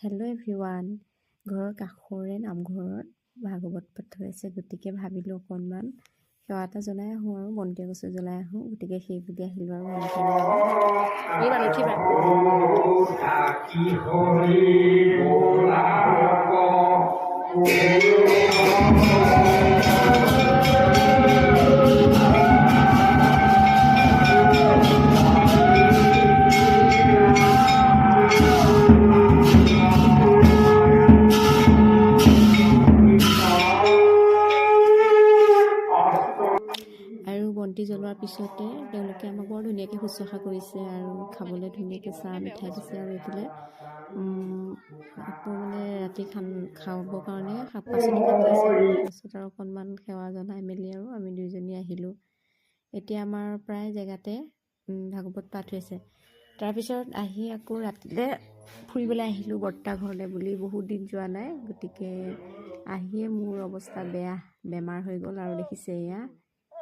Hello everyone ঘৰৰ কাষৰে নামঘৰত ভাগৱত পাঠ আছে গতিকে ভাবিলোঁ অকণমান সেৱা এটা জনাই আহোঁ আৰু বন্তি এগছো জ্বলাই আহোঁ গতিকে সেই বুলি আহিলোঁ আৰু। বন্তি জ্বলোৱাৰ পিছতে তেওঁলোকে আমাক বৰ ধুনীয়াকৈ শুশ্ৰূষা কৰিছে আৰু খাবলৈ ধুনীয়াকৈ চাহ মিঠাই দিছে আৰু এইফালে। আকৌ মানে ৰাতি খান খাবৰ কাৰণে শাক পাচলি কাটি আছে তাৰপিছত আৰু অকণমান সেৱা জনাই মেলি আৰু আমি দুইজনী আহিলোঁ। এতিয়া আমাৰ প্ৰায় জেগাতে ভাগৱত পাঠ হৈছে। তাৰপিছত আহি আকৌ ৰাতিলৈ ফুৰিবলৈ আহিলোঁ বৰ্তা ঘৰলৈ বুলি। বহুত দিন যোৱা নাই গতিকে আহিয়ে মোৰ অৱস্থা বেয়া বেমাৰ হৈ গ'ল আৰু দেখিছে এয়া।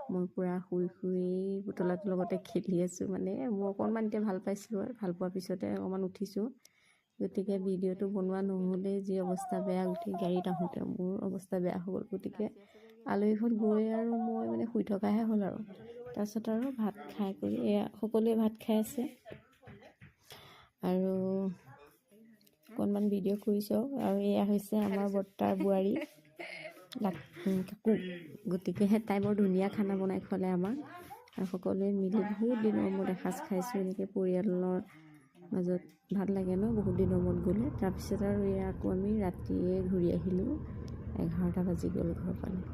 মই পূৰা শুই শুই পুতলাটোৰ লগতে খেলি আছোঁ মানে। মোৰ অকণমান এতিয়া ভাল পাইছিলোঁ আৰু ভাল পোৱাৰ পিছতে অকণমান উঠিছোঁ। গতিকে ভিডিঅ'টো বনোৱা নহ'লেই যি অৱস্থা বেয়া গোটেই গাড়ীত আহোঁতে মোৰ অৱস্থা বেয়া হৈ গ'ল। গতিকে আলহী ঘৰত গৈ আৰু মই মানে শুই থকাহে হ'ল আৰু। তাৰপিছত আৰু ভাত খাই কৰি এয়া সকলোৱে ভাত খাই আছে। আৰু অকণমান ভিডিঅ' কৰিছোঁ আৰু এয়া হৈছে আমাৰ বৰ্তাৰ বোৱাৰী। কাকু গতিকে তাই বৰ ধুনীয়া খানা বনাই খোৱালে আমাক। আৰু সকলোৱে মিলি বহুত দিনৰ মূৰত এসাঁজ খাইছোঁ এনেকৈ পৰিয়ালৰ মাজত ভাল লাগে ন বহুত দিনৰ মূৰত গ'লে। তাৰপিছত আৰু এয়া আকৌ আমি ৰাতিয়ে ঘূৰি আহিলোঁ এঘাৰটা বাজি গ'ল ঘৰ পালে